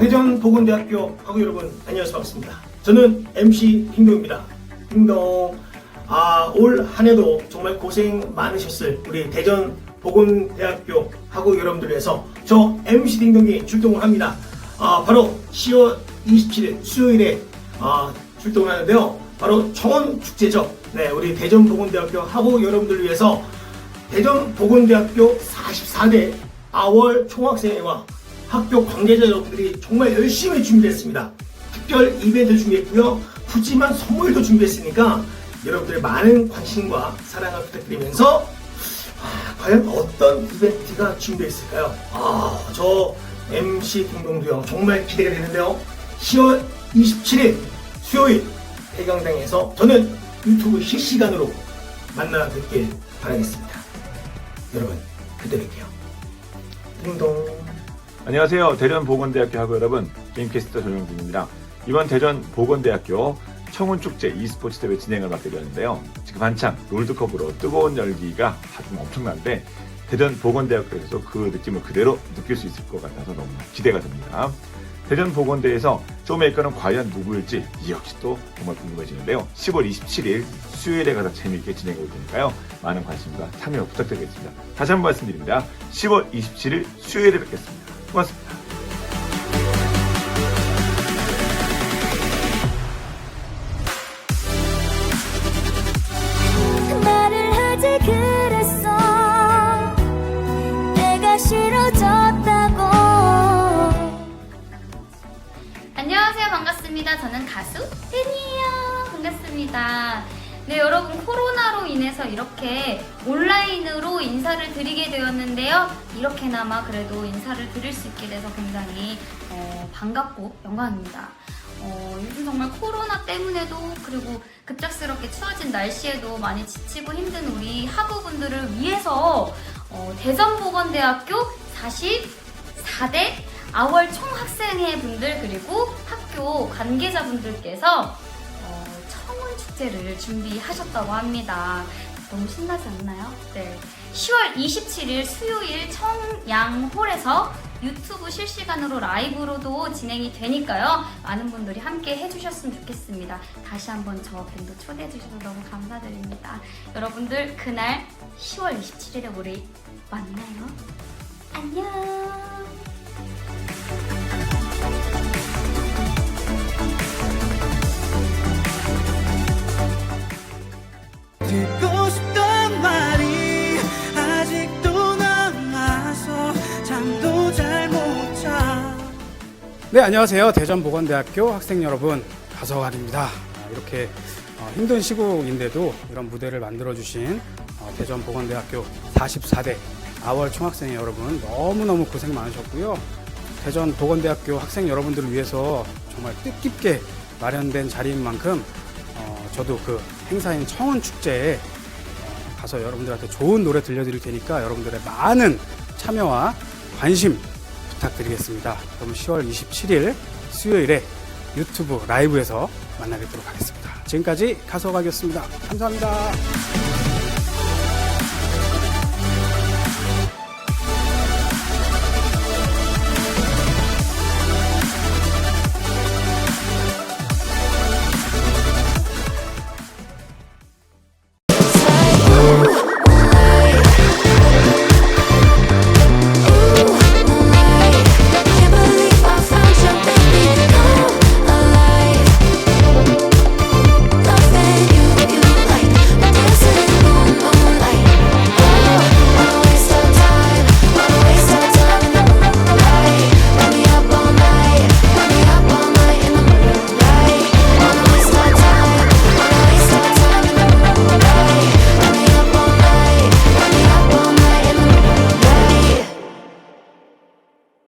대전보건대학교 학우 여러분 안녕하세요 반갑습니다. 저는 MC 딩동입니다. 딩동 아, 올 한해도 정말 고생 많으셨을 우리 대전 보건대학교 학우 여러분들 위해서 저 MC 딩동이 출동을 합니다. 아, 바로 10월 27일 수요일에 아, 출동을 하는데요. 바로 청원 축제죠. 네, 우리 대전 보건대학교 학우 여러분들 위해서 대전 보건대학교 44대 아월 총학생회와 학교 관계자 여러분들이 정말 열심히 준비했습니다. 특별 이벤트 준비했고요. 푸짐한 선물도 준비했으니까 여러분들의 많은 관심과 사랑을 부탁드리면서 아, 과연 어떤 이벤트가 준비되어 있을까요? 아, 저 MC 동동두형 정말 기대가 되는데요. 10월 27일 수요일 대강당에서 저는 유튜브 실시간으로 만나 뵙길 바라겠습니다. 여러분, 그때 뵐게요. 딩동. 안녕하세요. 대전 보건대학교 학우 여러분, 게임캐스터 전용진입니다. 이번 대전 보건대학교 청운축제 e스포츠 대회 진행을 맡게 되었는데요. 지금 한창 롤드컵으로 뜨거운 열기가 좀 엄청난데 대전 보건대학교에서 그 느낌을 그대로 느낄 수 있을 것 같아서 너무 기대가 됩니다. 대전 보건대에서 쇼메이커는 과연 누구일지 이 역시 또 정말 궁금해지는데요. 10월 27일 수요일에 가서 재미있게 진행해 볼 테니까요. 많은 관심과 참여 부탁드리겠습니다. 다시 한 번 말씀드립니다. 10월 27일 수요일에 뵙겠습니다. 고맙습니다. 싫어졌다고 안녕하세요. 반갑습니다. 저는 가수. 반갑습니다. 네, 여러분 코로나로 인해서 이렇게 온라인으로 인사를 드리게 되었는데요. 이렇게나마 그래도 인사를 드릴 수 있게 돼서 굉장히 어, 반갑고 영광입니다. 어, 요즘 정말 코로나 때문에도 그리고 급작스럽게 추워진 날씨에도 많이 지치고 힘든 우리 학우분들을 위해서 어, 대전보건대학교 44대 아월 총학생회 분들 그리고 학교 관계자분들께서 어, 청원 축제를 준비하셨다고 합니다. 너무 신나지 않나요? 네. 10월 27일 수요일 청양홀에서 유튜브 실시간으로 라이브로도 진행이 되니까요. 많은 분들이 함께 해주셨으면 좋겠습니다. 다시 한번 저 밴드 초대해주셔서 너무 감사드립니다. 여러분들 그날 10월 27일에 우리 만나요. 안녕. 듣고 싶단 말이 아직도 남아서 잠도 잘 못 자. 네, 안녕하세요. 대전보건대학교 학생 여러분, 가서관입니다. 아, 이렇게 어, 힘든 시국인데도 이런 무대를 만들어주신 어, 대전보건대학교 44대 아월 총학생 여러분 너무너무 고생 많으셨고요. 대전보건대학교 학생 여러분들을 위해서 정말 뜻깊게 마련된 자리인 만큼 어, 저도 그 행사인 청원 축제에 어, 가서 여러분들한테 좋은 노래 들려드릴 테니까 여러분들의 많은 참여와 관심 부탁드리겠습니다. 그럼 10월 27일 수요일에 유튜브 라이브에서 만나 뵙도록 하겠습니다. 지금까지 가서가겠습니다. 감사합니다.